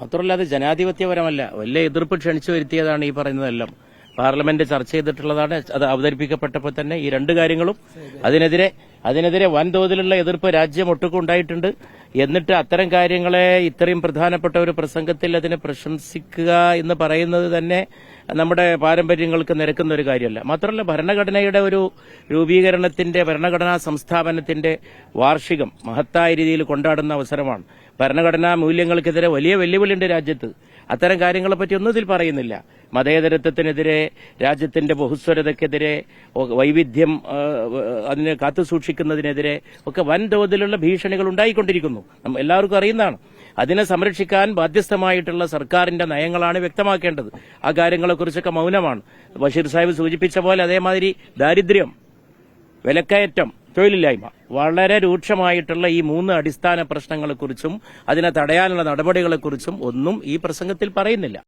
മാത്രമല്ല അത് ജനാധിപത്യപരമല്ല. വലിയ എതിർപ്പ് ക്ഷണിച്ചു വരുത്തിയതാണ് ഈ പറയുന്നതെല്ലാം. പാർലമെന്റ് ചർച്ച ചെയ്തിട്ടുള്ളതാണ് അത് അവതരിപ്പിക്കപ്പെട്ടപ്പോൾ തന്നെ ഈ രണ്ട് കാര്യങ്ങളും. അതിനെതിരെ അതിനെതിരെ വൻതോതിലുള്ള എതിർപ്പ് രാജ്യം ഒട്ടുക്കും ഉണ്ടായിട്ടുണ്ട് എന്നിട്ട് അത്തരം കാര്യങ്ങളെ ഇത്രയും പ്രധാനപ്പെട്ട ഒരു പ്രസംഗത്തിൽ അതിനെ പ്രശംസിക്കുക എന്ന് പറയുന്നത് തന്നെ നമ്മുടെ പാരമ്പര്യങ്ങൾക്ക് നിരക്കുന്ന ഒരു കാര്യമല്ല. മാത്രമല്ല ഭരണഘടനയുടെ ഒരു രൂപീകരണത്തിന്റെ ഭരണഘടനാ സംസ്ഥാപനത്തിന്റെ വാർഷികം മഹത്തായ രീതിയിൽ കൊണ്ടാടുന്ന അവസരമാണ്. ഭരണഘടനാ മൂല്യങ്ങൾക്കെതിരെ വലിയ വെല്ലുവിളിയുണ്ട് രാജ്യത്ത്. അത്തരം കാര്യങ്ങളെപ്പറ്റി ഒന്നും ഇതിൽ പറയുന്നില്ല. മതേതരത്വത്തിനെതിരെ രാജ്യത്തിന്റെ ബഹുസ്വരതയ്ക്കെതിരെ വൈവിധ്യം അതിനെ കാത്തുസൂക്ഷിക്കുന്നതിനെതിരെ ഒക്കെ വൻതോതിലുള്ള ഭീഷണികൾ ഉണ്ടായിക്കൊണ്ടിരിക്കുന്നു. എല്ലാവർക്കും അറിയുന്നതാണ്. അതിനെ സംരക്ഷിക്കാൻ ബാധ്യസ്ഥമായിട്ടുള്ള സർക്കാരിന്റെ നയങ്ങളാണ് വ്യക്തമാക്കേണ്ടത്. ആ കാര്യങ്ങളെക്കുറിച്ചൊക്കെ മൗനമാണ്. ബഷീർ സാഹിബ് സൂചിപ്പിച്ച പോലെ അതേമാതിരി ദാരിദ്ര്യം വിലക്കയറ്റം തൊഴിലില്ലായ്മ. വളരെ രൂക്ഷമായിട്ടുള്ള ഈ മൂന്ന് അടിസ്ഥാന പ്രശ്നങ്ങളെക്കുറിച്ചും അതിനെ തടയാനുള്ള നടപടികളെക്കുറിച്ചും ഒന്നും ഈ പ്രസംഗത്തിൽ പറയുന്നില്ല.